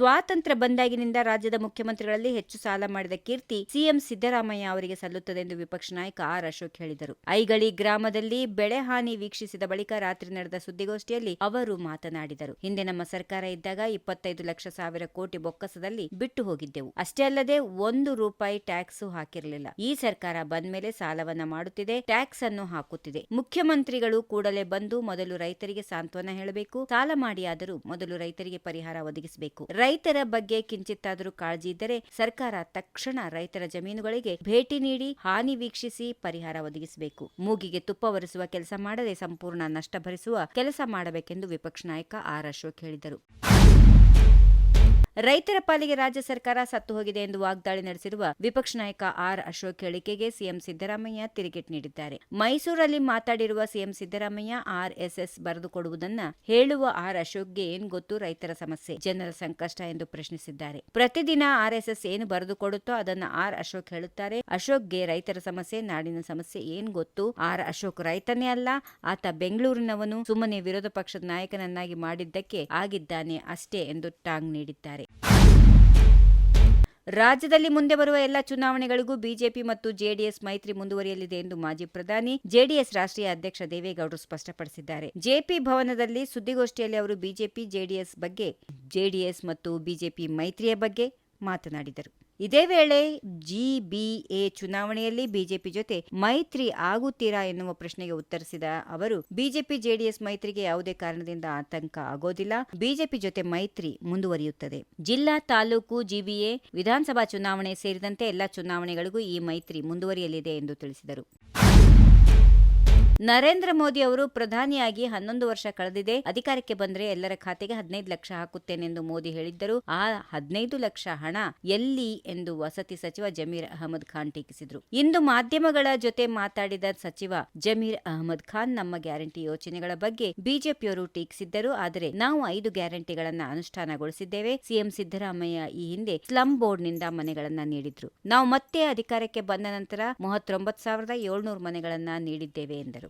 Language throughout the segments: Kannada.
ಸ್ವಾತಂತ್ರ್ಯ ಬಂದಾಗಿನಿಂದ ರಾಜ್ಯದ ಮುಖ್ಯಮಂತ್ರಿಗಳಲ್ಲಿ ಹೆಚ್ಚು ಸಾಲ ಮಾಡಿದ ಕೀರ್ತಿ ಸಿಎಂ ಸಿದ್ದರಾಮಯ್ಯ ಅವರಿಗೆ ಸಲ್ಲುತ್ತದೆ ಎಂದು ವಿಪಕ್ಷ ನಾಯಕ ಆರ್ ಅಶೋಕ್ ಹೇಳಿದರು. ಐಗಳಿ ಗ್ರಾಮದಲ್ಲಿ ಬೆಳೆ ಹಾನಿ ವೀಕ್ಷಿಸಿದ ಬಳಿಕ ರಾತ್ರಿ ನಡೆದ ಸುದ್ದಿಗೋಷ್ಠಿಯಲ್ಲಿ ಅವರು ಮಾತನಾಡಿದರು. ಹಿಂದೆ ನಮ್ಮ ಸರ್ಕಾರ ಇದ್ದಾಗ ಇಪ್ಪತ್ತೈದು ಲಕ್ಷ ಸಾವಿರ ಕೋಟಿ ಬೊಕ್ಕಸದಲ್ಲಿ ಬಿಟ್ಟು ಹೋಗಿದ್ದೆವು. ಅಷ್ಟೇ ಅಲ್ಲದೆ ಒಂದು ರೂಪಾಯಿ ಟ್ಯಾಕ್ಸ್ ಹಾಕಿರಲಿಲ್ಲ. ಈ ಸರ್ಕಾರ ಬಂದ್ಮೇಲೆ ಸಾಲವನ್ನ ಮಾಡುತ್ತಿದೆ ಟ್ಯಾಕ್ಸ್ ಅನ್ನು ಹಾಕುತ್ತಿದೆ. ಮುಖ್ಯಮಂತ್ರಿಗಳು ಕೂಡಲೇ ಬಂದು ಮೊದಲು ರೈತರಿಗೆ ಸಾಂತ್ವನ ಹೇಳಬೇಕು, ಸಾಲ ಮಾಡಿಯಾದರೂ ಮೊದಲು ರೈತರಿಗೆ ಪರಿಹಾರ ಒದಗಿಸಬೇಕು. ರೈತರ ಬಗ್ಗೆ ಕಿಂಚಿತ್ತಾದರೂ ಕಾಳಜಿ ಇದ್ದರೆ ಸರ್ಕಾರ ತಕ್ಷಣ ರೈತರ ಜಮೀನುಗಳಿಗೆ ಭೇಟಿ ನೀಡಿ ಹಾನಿ ವೀಕ್ಷಿಸಿ ಪರಿಹಾರ ಒದಗಿಸಬೇಕು. ಮೂಗಿಗೆ ತುಪ್ಪ ಒರೆಸುವ ಕೆಲಸ ಮಾಡದೆ ಸಂಪೂರ್ಣ ನಷ್ಟ ಭರಿಸುವ ಕೆಲಸ ಮಾಡಬೇಕೆಂದು ವಿಪಕ್ಷ ನಾಯಕ ಆರ್ ಅಶೋಕ್ ಹೇಳಿದರು. ರೈತರ ಪಾಲಿಗೆ ರಾಜ್ಯ ಸರ್ಕಾರ ಸತ್ತು ಹೋಗಿದೆ ಎಂದು ವಾಗ್ದಾಳಿ ನಡೆಸಿರುವ ವಿಪಕ್ಷ ನಾಯಕ ಆರ್ ಅಶೋಕ್ ಹೇಳಿಕೆಗೆ ಸಿಎಂ ಸಿದ್ದರಾಮಯ್ಯ ತಿರುಗೇಟ್ ನೀಡಿದ್ದಾರೆ. ಮೈಸೂರಲ್ಲಿ ಮಾತಾಡಿರುವ ಸಿಎಂ ಸಿದ್ದರಾಮಯ್ಯ ಆರ್ಎಸ್ಎಸ್ ಬರೆದುಕೊಡುವುದನ್ನ ಹೇಳುವ ಆರ್ ಅಶೋಕ್ಗೆ ಏನ್ ಗೊತ್ತು? ರೈತರ ಸಮಸ್ಯೆ. ಜನರ ಸಂಕಷ್ಟ ಎಂದು ಪ್ರಶ್ನಿಸಿದ್ದಾರೆ. ಪ್ರತಿದಿನ ಆರ್ಎಸ್ಎಸ್ ಏನು ಬರೆದುಕೊಡುತ್ತೋ ಅದನ್ನ ಆರ್ ಅಶೋಕ್ ಹೇಳುತ್ತಾರೆ. ಅಶೋಕ್ಗೆ ರೈತರ ಸಮಸ್ಯೆ, ನಾಡಿನ ಸಮಸ್ಯೆ ಏನ್ ಗೊತ್ತು? ಆರ್ ಅಶೋಕ್ ರೈತನೇ ಅಲ್ಲ, ಆತ ಬೆಂಗಳೂರಿನವನು. ಸುಮ್ಮನೆ ವಿರೋಧ ಪಕ್ಷದ ನಾಯಕನನ್ನಾಗಿ ಮಾಡಿದ್ದಕ್ಕೆ ಆಗಿದ್ದಾನೆ ಅಷ್ಟೇ ಎಂದು ಟಾಂಗ್ ನೀಡಿದ್ದಾರೆ. ರಾಜ್ಯದಲ್ಲಿ ಮುಂದೆ ಬರುವ ಎಲ್ಲ ಚುನಾವಣೆಗಳಿಗೂ ಬಿಜೆಪಿ ಮತ್ತು ಜೆಡಿಎಸ್ ಮೈತ್ರಿ ಮುಂದುವರಿಯಲಿದೆ ಎಂದು ಮಾಜಿ ಪ್ರಧಾನಿ, ಜೆಡಿಎಸ್ ರಾಷ್ಟ್ರೀಯ ಅಧ್ಯಕ್ಷ ದೇವೇಗೌಡರು ಸ್ಪಷ್ಟಪಡಿಸಿದ್ದಾರೆ. ಜೆಪಿ ಭವನದಲ್ಲಿ ಸುದ್ದಿಗೋಷ್ಠಿಯಲ್ಲಿ ಅವರು ಬಿಜೆಪಿ, ಜೆಡಿಎಸ್ ಬಗ್ಗೆ, ಜೆಡಿಎಸ್ ಮತ್ತು ಬಿಜೆಪಿ ಮೈತ್ರಿಯ ಬಗ್ಗೆ ಮಾತನಾಡಿದರು. ಇದೇ ವೇಳೆ ಜಿಬಿಎ ಚುನಾವಣೆಯಲ್ಲಿ ಬಿಜೆಪಿ ಜೊತೆ ಮೈತ್ರಿ ಆಗುತ್ತೀರಾ ಎನ್ನುವ ಪ್ರಶ್ನೆಗೆ ಉತ್ತರಿಸಿದ ಅವರು ಬಿಜೆಪಿ ಜೆಡಿಎಸ್ ಮೈತ್ರಿಗೆ ಯಾವುದೇ ಕಾರಣದಿಂದ ಆತಂಕ ಆಗೋದಿಲ್ಲ. ಬಿಜೆಪಿ ಜೊತೆ ಮೈತ್ರಿ ಮುಂದುವರಿಯುತ್ತದೆ. ಜಿಲ್ಲಾ, ತಾಲೂಕು ಜಿಬಿಎ ವಿಧಾನಸಭಾ ಚುನಾವಣೆ ಸೇರಿದಂತೆ ಎಲ್ಲ ಚುನಾವಣೆಗಳಿಗೂ ಈ ಮೈತ್ರಿ ಮುಂದುವರಿಯಲಿದೆ ಎಂದು ತಿಳಿಸಿದರು. ನರೇಂದ್ರ ಮೋದಿ ಅವರು ಪ್ರಧಾನಿಯಾಗಿ ಹನ್ನೊಂದು ವರ್ಷ ಕಳೆದಿದೆ. ಅಧಿಕಾರಕ್ಕೆ ಬಂದ್ರೆ ಎಲ್ಲರ ಖಾತೆಗೆ ಹದಿನೈದು ಲಕ್ಷ ಹಾಕುತ್ತೇನೆಂದು ಮೋದಿ ಹೇಳಿದ್ದರು. ಆ ಹದಿನೈದು ಲಕ್ಷ ಹಣ ಎಲ್ಲಿ ಎಂದು ವಸತಿ ಸಚಿವ ಜಮೀರ್ ಅಹಮದ್ ಖಾನ್ ಟೀಕಿಸಿದರು. ಇಂದು ಮಾಧ್ಯಮಗಳ ಜೊತೆ ಮಾತಾಡಿದ ಸಚಿವ ಜಮೀರ್ ಅಹಮದ್ ಖಾನ್ ನಮ್ಮ ಗ್ಯಾರಂಟಿ ಯೋಜನೆಗಳ ಬಗ್ಗೆ ಬಿಜೆಪಿಯವರು ಟೀಕಿಸಿದ್ದರು. ಆದರೆ ನಾವು ಐದು ಗ್ಯಾರಂಟಿಗಳನ್ನು ಅನುಷ್ಠಾನಗೊಳಿಸಿದ್ದೇವೆ. ಸಿಎಂ ಸಿದ್ದರಾಮಯ್ಯ ಈ ಹಿಂದೆ ಸ್ಲಂ ಬೋರ್ಡ್ನಿಂದ ಮನೆಗಳನ್ನ ನೀಡಿದ್ರು. ನಾವು ಮತ್ತೆ ಅಧಿಕಾರಕ್ಕೆ ಬಂದ ನಂತರ ಮೂವತ್ತೊಂಬತ್ತು ಸಾವಿರದ ಏಳ್ನೂರು ಮನೆಗಳನ್ನ ನೀಡಿದ್ದೇವೆ ಎಂದರು.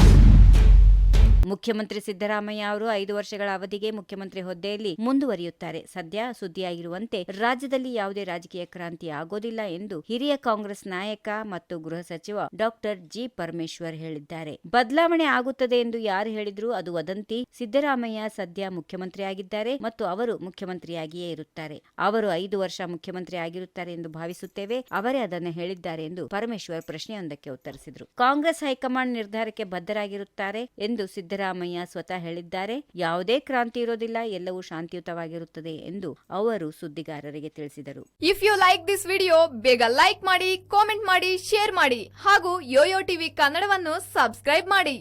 ಮುಖ್ಯಮಂತ್ರಿ ಸಿದ್ದರಾಮಯ್ಯ ಅವರು ಐದು ವರ್ಷಗಳ ಅವಧಿಗೆ ಮುಖ್ಯಮಂತ್ರಿ ಹುದ್ದೆಯಲ್ಲಿ ಮುಂದುವರಿಯುತ್ತಾರೆ. ಸದ್ಯ ಸುದ್ದಿಯಾಗಿರುವಂತೆ ರಾಜ್ಯದಲ್ಲಿ ಯಾವುದೇ ರಾಜಕೀಯ ಕ್ರಾಂತಿ ಆಗೋದಿಲ್ಲ ಎಂದು ಹಿರಿಯ ಕಾಂಗ್ರೆಸ್ ನಾಯಕ ಮತ್ತು ಗೃಹ ಸಚಿವ ಡಾಕ್ಟರ್ ಜಿ. ಪರಮೇಶ್ವರ್ ಹೇಳಿದ್ದಾರೆ. ಬದಲಾವಣೆ ಆಗುತ್ತದೆ ಎಂದು ಯಾರು ಹೇಳಿದ್ರು ಅದು ವದಂತಿ. ಸಿದ್ದರಾಮಯ್ಯ ಸದ್ಯ ಮುಖ್ಯಮಂತ್ರಿಯಾಗಿದ್ದಾರೆ ಮತ್ತು ಅವರು ಮುಖ್ಯಮಂತ್ರಿಯಾಗಿಯೇ ಇರುತ್ತಾರೆ. ಅವರು ಐದು ವರ್ಷ ಮುಖ್ಯಮಂತ್ರಿ ಆಗಿರುತ್ತಾರೆ ಎಂದು ಭಾವಿಸುತ್ತೇವೆ. ಅವರೇ ಅದನ್ನು ಹೇಳಿದ್ದಾರೆ ಎಂದು ಪರಮೇಶ್ವರ್ ಪ್ರಶ್ನೆಯೊಂದಕ್ಕೆ ಉತ್ತರಿಸಿದರು. ಕಾಂಗ್ರೆಸ್ ಹೈಕಮಾಂಡ್ ನಿರ್ಧಾರಕ್ಕೆ ಬದ್ಧರಾಗಿರುತ್ತಾರೆ ಎಂದು ಸಿದ್ದರಾಮಯ್ಯ ಸ್ವತಃ ಹೇಳಿದ್ದಾರೆ, ಯಾವುದೇ ಕ್ರಾಂತಿ ಇರೋದಿಲ್ಲ, ಎಲ್ಲವೂ ಶಾಂತಿಯುತವಾಗಿರುತ್ತದೆ ಎಂದು ಅವರು ಸುದ್ದಿಗಾರರಿಗೆ ತಿಳಿಸಿದರು. If you like this video ಬೇಗ ಲೈಕ್ ಮಾಡಿ ಕಾಮೆಂಟ್ ಮಾಡಿ ಶೇರ್ ಮಾಡಿ ಹಾಗೂ ಯೋಯೋ ಟಿವಿ ಕನ್ನಡವನ್ನು ಸಬ್ಸ್ಕ್ರೈಬ್ ಮಾಡಿ.